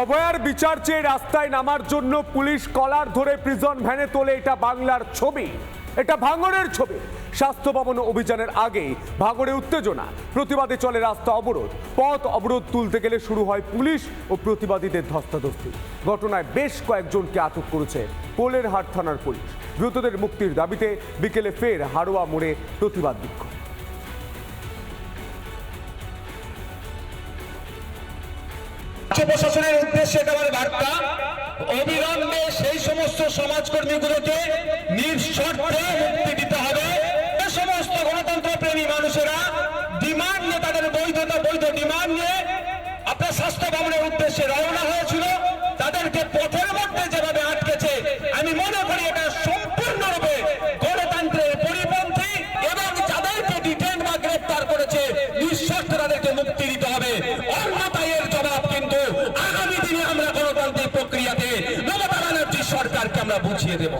অভয়ার বিচার চেয়ে রাস্তায় নামার জন্য পুলিশ কলার ধরে প্রিজন ভ্যানে তোলে, এটা বাংলার ছবি। এটা ভাঙড়ের ছবি। স্বাস্থ্য ভবন অভিযানের আগে ভাঙড়ে উত্তেজনা। প্রতিবাদে চলে রাস্তা অবরোধ। পথ অবরোধ তুলতে গেলে শুরু হয় পুলিশ ও প্রতিবাদীদের ধস্তাধস্তি। ঘটনায় বেশ কয়েকজনকে আটক করেছে পোলের হাট থানার পুলিশ। দ্রুতদের মুক্তির দাবিতে বিকেলে ফের হারোয়া মোড়ে প্রতিবাদ বিক্ষোভ। প্রশাসনের উদ্দেশ্যে আমার বার্তা। অবিলম্বে সেই সমস্ত সমাজকর্মীগুলোকে নিঃশর্তে মুক্তি দিতে হবে। এ সমস্ত গণতন্ত্র প্রেমী মানুষেরা ডিমান্ড নিয়ে, তাদের বৈধতা, বৈধ ডিমান্ড নিয়ে আপনার স্বাস্থ্য ভবনের উদ্দেশ্যে রওনা হয়েছিল। তাদেরকে পথের মধ্যে যেভাবে আটকেছে আমি মনে করি এটা সম্পূর্ণরূপে গণতন্ত্রের পরিপন্থী এবং যাদেরকে ডিটেন বা গ্রেফতার করেছে নিঃশর্তে তাদেরকে মুক্তি দিতে হবে অন্যথায় এর জবাব কিন্তু আগামী দিনে আমরা গণতান্ত্রিক প্রক্রিয়াতে মমতা ব্যানার্জি সরকারকে আমরা বুঝিয়ে দেব।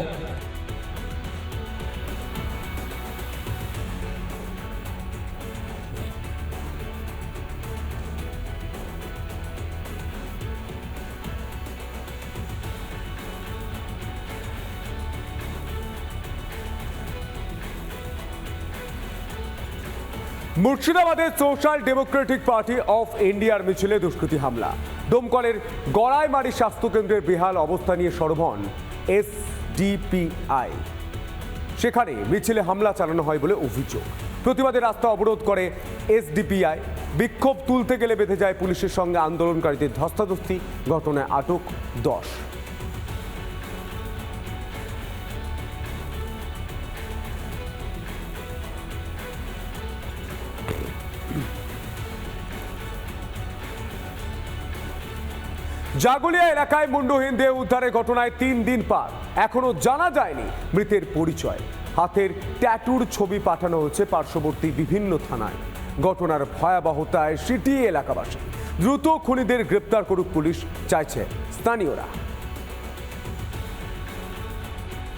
মুর্শিদাবাদের সোশ্যাল ডেমোক্রেটিক পার্টি অফ ইন্ডিয়ার মিছিলে দুষ্কৃতী হামলা। দমকলের গড়াইমারি স্বাস্থ্যকেন্দ্রের বেহাল অবস্থা নিয়ে সরব হন এসডিপিআই। সেখানে মিছিলে হামলা চালানো হয় বলে অভিযোগ। প্রতিবাদে রাস্তা অবরোধ করে এসডিপিআই। বিক্ষোভ তুলতে গেলে বেঁধে যায় পুলিশের সঙ্গে আন্দোলনকারীদের ধস্তাধস্তি, ঘটনায় আটক দশ। জাগুলিয়া এলাকায় মুন্ডহীন দেহ উদ্ধারের ঘটনায় তিন দিন পার। এখনও জানা যায়নি মৃতের পরিচয়। হাতের ট্যাটুর ছবি পাঠানো হচ্ছে পার্শ্ববর্তী বিভিন্ন থানায়। ঘটনার ভয়াবহতায় সিটি এলাকাবাসী দ্রুত খুনিদের গ্রেপ্তার করুক পুলিশ, চাইছে স্থানীয়রা।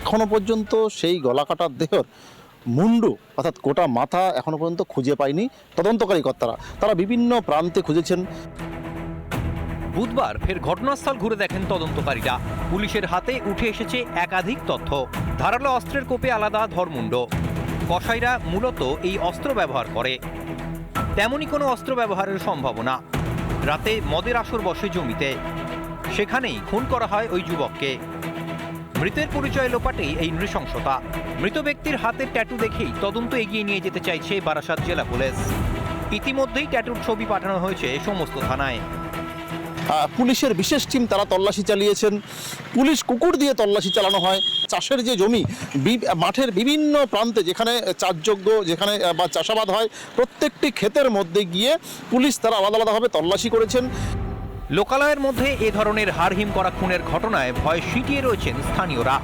এখনও পর্যন্ত সেই গলাকাটার দেহর মুন্ডু, অর্থাৎ গোটা মাথা এখনও পর্যন্ত খুঁজে পায়নি তদন্তকারী কর্তারা। তারা বিভিন্ন প্রান্তে খুঁজেছেন। বুধবার ফের ঘটনাস্থল ঘুরে দেখেন তদন্তকারীরা। পুলিশের হাতে উঠে এসেছে একাধিক তথ্য। ধারালো অস্ত্রের কোপে আলাদা ধর্মুণ্ড। কসাইরা মূলত এই অস্ত্র ব্যবহার করে। তেমনই কোনো অস্ত্র ব্যবহারের সম্ভাবনা। রাতে মদের আসর বসে জমিতে। সেখানেই খুন করা হয় ওই যুবককে। মৃতের পরিচয় লোপাটেই এই নৃশংসতা। মৃত ব্যক্তির হাতের ট্যাটু দেখেই তদন্ত এগিয়ে নিয়ে যেতে চাইছে বারাসাত জেলা পুলিশ। ইতিমধ্যেই ট্যাটুর ছবি পাঠানো হয়েছে সমস্ত থানায়। পুলিশের বিশেষ টিম তারা তল্লাশি চালিয়েছেন। পুলিশ কুকুর দিয়ে তল্লাশি চালানো হয়। চাষের যে জমি বি- মাঠের বিভিন্ন প্রান্তে যেখানে চাষযোগ্য যেখানে বা চাষাবাদ হয় প্রত্যেকটি ক্ষেতের মধ্যে গিয়ে পুলিশ তারা আলাদা আলাদাভাবে তল্লাশি করেছেন। লোকালয়ের মধ্যে এ ধরনের হারহিম করা খুনের ঘটনায় ভয় সিটিয়ে রয়েছেন স্থানীয়রা।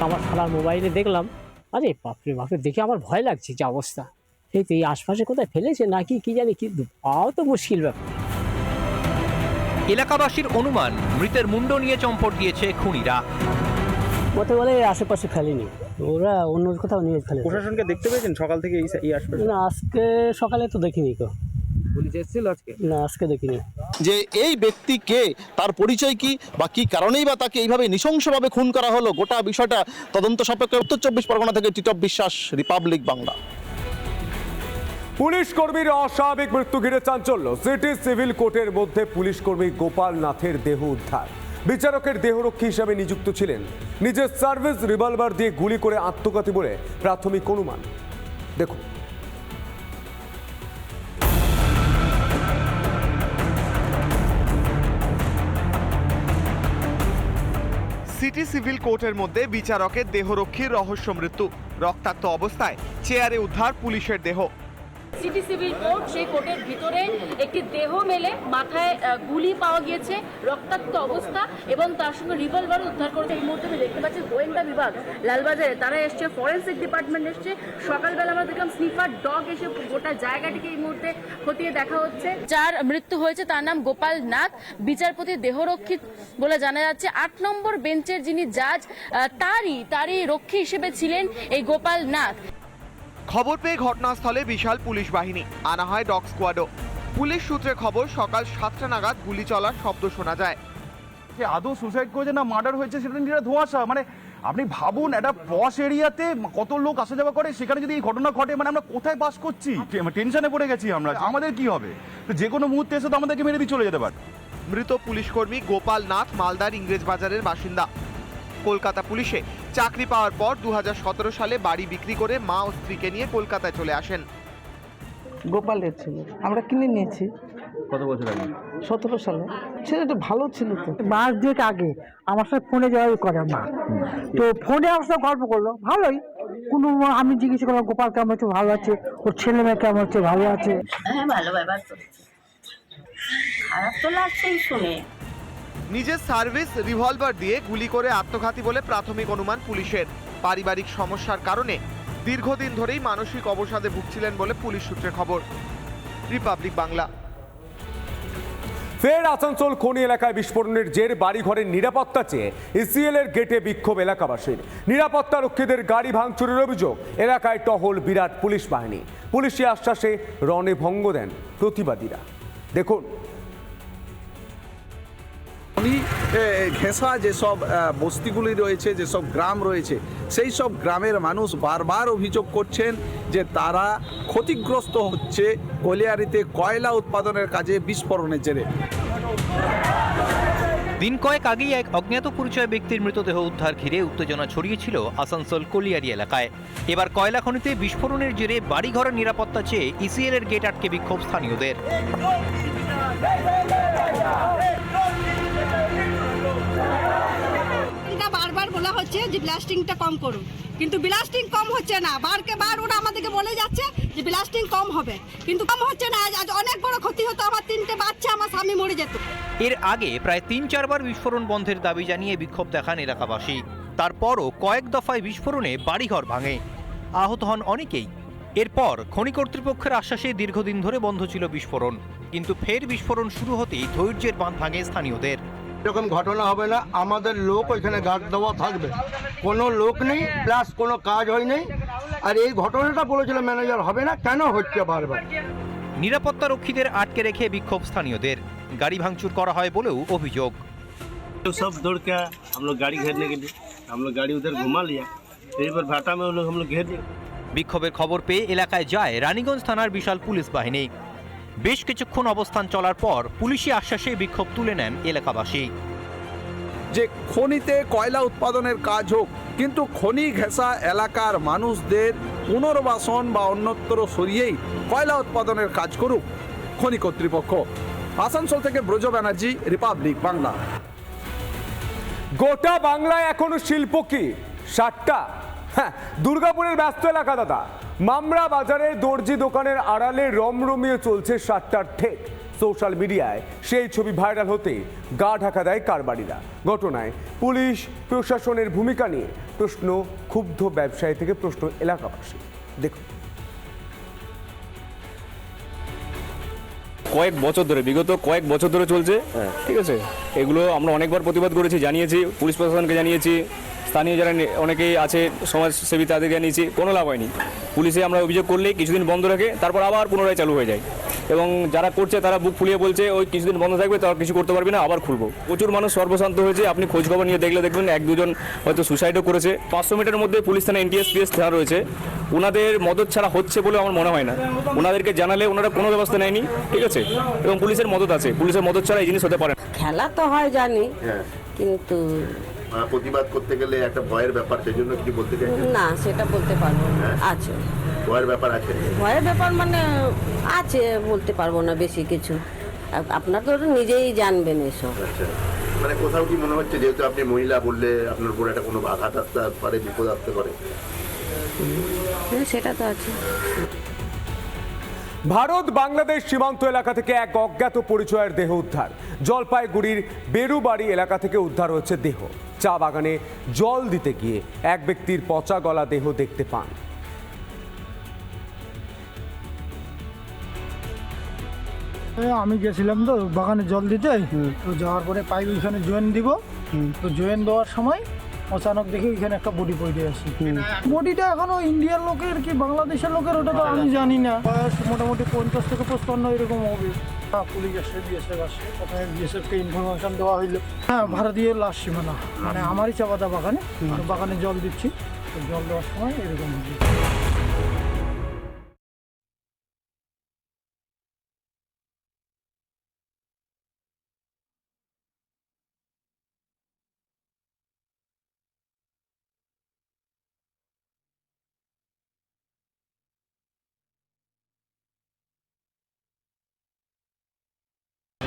আমার শালার মোবাইলে দেখলাম আরে বাপরে বাপরে দেখে আমার ভয় লাগছে যে অবস্থা। এই তো এই আশপাশে কোথায় ফেলেছে নাকি কি জানি কিন্তু পাওয়াও তো মুশকিল ব্যাপার। এলাকাবাসীর অনুমান মৃতের মুন্ড নিয়ে চম্পট দিয়েছে খুনিরা। মতে বলে আশেপাশে ফেলেনি। ওরা অন্য কোথাও নিয়ে ফেলে প্রশাসনকে দেখতে পেয়েছেন? সকাল থেকে এই এই আশপাশে? না আজকে সকালে তো দেখিনি কেউ। পুলিশ এসেছিল আজকে? না আজকে দেখিনি। যে এই ব্যক্তি কে তার পরিচয় কি বা কি কারণেই বা তাকে এইভাবে নৃশংসভাবে খুন করা হলো গোটা বিষয়টা তদন্ত সাপেক্ষে উত্তর চব্বিশ পরগনা থেকে টিটপ বিশ্বাস রিপাবলিক বাংলা। পুলিশ কর্মীর অস্বাভাবিক মৃত্যু ঘিরে চাঞ্চল্য। সিটি সিভিল কোর্টের মধ্যে পুলিশ কর্মী গোপাল নাথের দেহ উদ্ধার। বিচারকের দেহরক্ষী হিসাবে নিযুক্ত ছিলেন। নিজের সার্ভিস রিভলভার দিয়ে গুলি করে আত্মঘাতী বলে প্রাথমিক অনুমান। দেখুন। সিটি সিভিল কোর্টের মধ্যে বিচারকের দেহরক্ষীর রহস্য মৃত্যু। রক্তাক্ত অবস্থায় চেয়ারে উদ্ধার পুলিশের দেহ। সিটি সিভিল কোর্ট, সেই কোর্টের ভিতরে একটি দেহ মেলে, মাথায় গুলি পাওয়া গিয়েছে, রক্তাক্ত অবস্থা এবং তার সঙ্গে রিভলভার উদ্ধার করেছে। এই মুহূর্তে দেখতে পাচ্ছি গোয়েন্দা বিভাগ, লালবাজারে তারা এসছে ফরেন্সিক ডিপার্টমেন্ট এসছে। সকালবেলা আমরা দেখলাম স্নিফার ডগ এসে গোটা জায়গাটিকে এই মুহূর্তে খতিয়ে দেখা হচ্ছে। যার মৃত্যু হয়েছে তার নাম গোপাল নাথ, বিচারপতি দেহরক্ষী বলে জানা যাচ্ছে। আট নম্বর বেঞ্চের যিনি জাজ তারই তারই রক্ষী হিসেবে ছিলেন এই গোপাল নাথ। খবর পেয়ে ঘটনাস্থলে বিশাল পুলিশ বাহিনী আনা হয় ডগ স্কোয়াডও। পুলিশ সূত্রে খবর সকাল সাতটা নাগাদ গুলি চলার শব্দ শোনা যায়। যে আদৌ সুসাইড করেছে না মার্ডার হয়েছে সেটা নিয়ে ধোঁয়াশা? মানে আপনি ভাবুন একটা পশ এরিয়াতে কত লোক আসা যাওয়া করে সেখানে যদি এই ঘটনা ঘটে মানে আমরা কোথায় বাস করছি? টেনশনে পড়ে গেছি আমরা। আমাদের কি হবে? তো যে কোনো মুহূর্তে এসে তো আমাদেরকে মেরে দিয়ে চলে যেতে পারে। মৃত পুলিশ কর্মী গোপাল নাথ মালদার ইংরেজ বাজারের বাসিন্দা। কলকাতা পুলিশে। চাকরি পাওয়ার পর দু হাজার সতেরো সালে বাড়ি বিক্রি করে মা ও স্ত্রীকে নিয়ে কলকাতায় চলে আসেন। গোপালের ছিল। আমরা কিনে নিয়েছি। কত বছর আগে? সতেরো সালে। ছেলেটা ভালো ছিল তো। মাস দুয়েক আগে আমার সাথে ফোনে যাওয়াই করে মা। তো ফোনে আমার সাথে গল্প করল। ভালোই। কোনো আমি জিজ্ঞেস করলাম গোপাল কেমন হচ্ছে ভালো আছে? ওর ছেলে মেয়ে কেমন হচ্ছে ভালো আছে? হ্যাঁ ভালো ব্যবহার করছে খারাপ তো লাগছেই শুনে। নিজের সার্ভিস রিভলভার দিয়ে গুলি করে আত্মঘাতী বলে প্রাথমিক অনুমান পুলিশের। পারিবারিক সমস্যার কারণে দীর্ঘদিন ধরেই মানসিক অবসাদে ভুগছিলেন বলে পুলিশ সূত্রে খবর। রিপাবলিক বাংলা। ফের আসানসোল খনি এলাকায় বিস্ফোরণের জের বাড়িঘরের নিরাপত্তা চেয়ে ইসিএল এর গেটে বিক্ষোভ এলাকাবাসীর। নিরাপত্তা রক্ষীদের গাড়ি ভাঙচুরের অভিযোগ, এলাকায় টহল বিরাট পুলিশ বাহিনী। পুলিশি আশ্বাসে রণে ভঙ্গ দেন প্রতিবাদীরা। দেখুন ঘেঁষা যেসব বস্তিগুলি রয়েছে, যেসব গ্রাম রয়েছে, সেই সব গ্রামের মানুষ বারবার অভিযোগ করছেন যে তারা ক্ষতিগ্রস্ত হচ্ছে কলিয়ারিতে কয়লা উৎপাদনের কাজে বিস্ফোরণের জেরে। দিন কয়েক আগেই এক অজ্ঞাত পরিচয় ব্যক্তির মৃতদেহ উদ্ধার ঘিরে উত্তেজনা ছড়িয়েছিল আসানসোল কলিয়ারি এলাকায়। এবার কয়লা খনিতে বিস্ফোরণের জেরে বাড়িঘরের নিরাপত্তা চেয়ে ইসিএল এর গেট আটকে বিক্ষোভ স্থানীয়দের। হচ্ছে যে ব্লাস্টিংটা কম করুন। কিন্তু ব্লাস্টিং কম হচ্ছে না। বারকে বার ওরা আমাদেরকে বলে যাচ্ছে যে ব্লাস্টিং কম হবে। কিন্তু কম হচ্ছে না। আজ অনেক বড় ক্ষতি হতো। আমার তিনটে বাচ্চা, আমার স্বামী মরে যেত। এর আগে প্রায় তিন চারবার বিস্ফোরণ বন্ধের দাবি জানিয়ে বিক্ষোভ দেখান এলাকাবাসী। তারপরও কয়েক দফায় বিস্ফোরণে বাড়িঘর ভাঙে। আহত হন অনেকেই। এরপর খনি কর্তৃপক্ষের আশ্বাসে দীর্ঘদিন ধরে বন্ধ ছিল বিস্ফোরণ। কিন্তু ফের বিস্ফোরণ শুরু হতেই ধৈর্যের বাঁধ ভাঙে স্থানীয়দের। এরকম ঘটনা হবে না আমাদের লোক ওইখানে গার্ড দেওয়া থাকবে কোনো লোক নেই প্লাস কোনো কাজ হয়নি আর এই ঘটনাটা বলেছিল ম্যানেজার হবে না কেন হচ্ছে বারবার নিরাপত্তা রক্ষীদের আটকে রেখে বিক্ষোভ স্থানীয়দের গাড়ি ভাঙচুর করা হয় বলেও অভিযোগ तो सब दौड़ के हम लोग गाड़ी घेरने के लिए हम लोग गाड़ी उधर घुमा लिया यहीं पर भाटा में वो लोग हम लोग घेर लिए বিক্ষোভের খবর পেয়ে এলাকায় যায় রানীগঞ্জ থানার বিশাল পুলিশ বাহিনী বেশ কিছুক্ষণ অবস্থান চলার পর পুলিশি আশ্বাসে বিক্ষোভ তুলে নেন এলাকাবাসী। যে খনিতে কয়লা উৎপাদনের কাজ হোক কিন্তু খনি ঘেঁষা এলাকার মানুষদের পুনর্বাসন বা অন্যত্র সরিয়েই কয়লা উৎপাদনের কাজ করুক খনি কর্তৃপক্ষ। আসানসোল থেকে ব্রজ ব্যানার্জি রিপাবলিক বাংলা। গোটা বাংলায় এখনও শিল্প কি? ষাটটা? হ্যাঁ দুর্গাপুরের ব্যস্ত এলাকা দাদা। মামরা বাজারের দর্জি দোকানের আড়ালে রমরমিয়ে চলছে সাতটার ঠেক। সোশ্যাল মিডিয়ায় সেই ছবি ভাইরাল হতে গা ঢাকা দেয় কারবারিরা। ঘটনায় পুলিশ প্রশাসনের ভূমিকা নিয়ে প্রশ্ন ক্ষুব্ধ ব্যবসায়ী থেকে প্রশ্ন এলাকাবাসী। দেখুন। কয়েক বছর ধরে বিগত কয়েক বছর ধরে চলছে। ঠিক আছে? এগুলো আমরা অনেকবার প্রতিবাদ করেছি জানিয়েছি পুলিশ প্রশাসনকে জানিয়েছি। স্থানীয় যারা নে- অনেকেই আছে সমাজসেবী তাদের জানিয়েছি কোনো লাভ হয়নি। পুলিশে আমরা অভিযোগ করলেই কিছুদিন বন্ধ রাখে তারপর আবার পুনরায় চালু হয়ে যায়। এবং যারা করছে তারা বুক ফুলিয়ে বলছে ওই কিছুদিন বন্ধ থাকবে তারা কিছু করতে পারবে না আবার খুলবো। প্রচুর মানুষ সর্বশান্ত হয়েছে আপনি খোঁজখবর নিয়ে দেখলে দেখবেন এক দুজন হয়তো সুসাইডও করেছে। পাঁচশো মিটারের মধ্যে পুলিশ থানা এনটিএস পিএস থানা রয়েছে। ওনাদের মদত ছাড়া হচ্ছে বলে আমার মনে হয় না। ওনাদেরকে জানালে ওনারা কোনো ব্যবস্থা নেয়নি ঠিক আছে? এবং পুলিশের মদত আছে। পুলিশের মদত ছাড়া এই জিনিস হতে পারে না। খেলা তো হয় জানি কিন্তু প্রতিবাদ করতে গেলে একটা ভয়ের ব্যাপার সেই জন্য কি বলতে চাই না সেটা বলতে পারব না। আছে। ভয়ের ব্যাপার আছে? ভয়ের ব্যাপার মানে আছে বলতে পারব না বেশি কিছু। আপনার তো নিজেই জানবেন এসব। আচ্ছা। মানে কোথাও কি মনে হচ্ছে যেহেতু আপনি মহিলা বললে আপনার উপর একটা কোনো আঘাত আসতে পারে বিপদ আসতে পারে? হ্যাঁ সেটা তো আছে। ভারত বাংলাদেশ সীমান্ত এলাকা থেকে এক অজ্ঞাত পরিচয়ের দেহ উদ্ধার। জলপাইগুড়ির বেরুবাড়ি এলাকা থেকে উদ্ধার হচ্ছে দেহ। চা বাগানে জল দিতে গিয়ে এক ব্যক্তির পচা গলা দেহ দেখতে পান। আমি গেছিলাম তো বাগানে জল দিতে। তো যাওয়ার পরে পাইপ ওইখানে জয়েন দিব। তো জয়েন দেওয়ার সময় অচানক দেখি এখানে একটা বডি পড়ে আছে। বডিটা এখনও ইন্ডিয়ার লোকের কি বাংলাদেশের লোকের ওটা তো আমি জানি না। বয়স মোটামুটি পঞ্চাশ থেকে পঁচপান্ন এরকম হবে। হ্যাঁ পুলিশ আসছে বিএসএফ আসছে প্রথমে বিএসএফকে ইনফরমেশন দেওয়া হইল। হ্যাঁ ভারতীয় লাশ সীমানা। মানে আমারই চাপাতা বাগানে। বাগানে জল দিচ্ছি। তো জল দেওয়ার সময় এরকম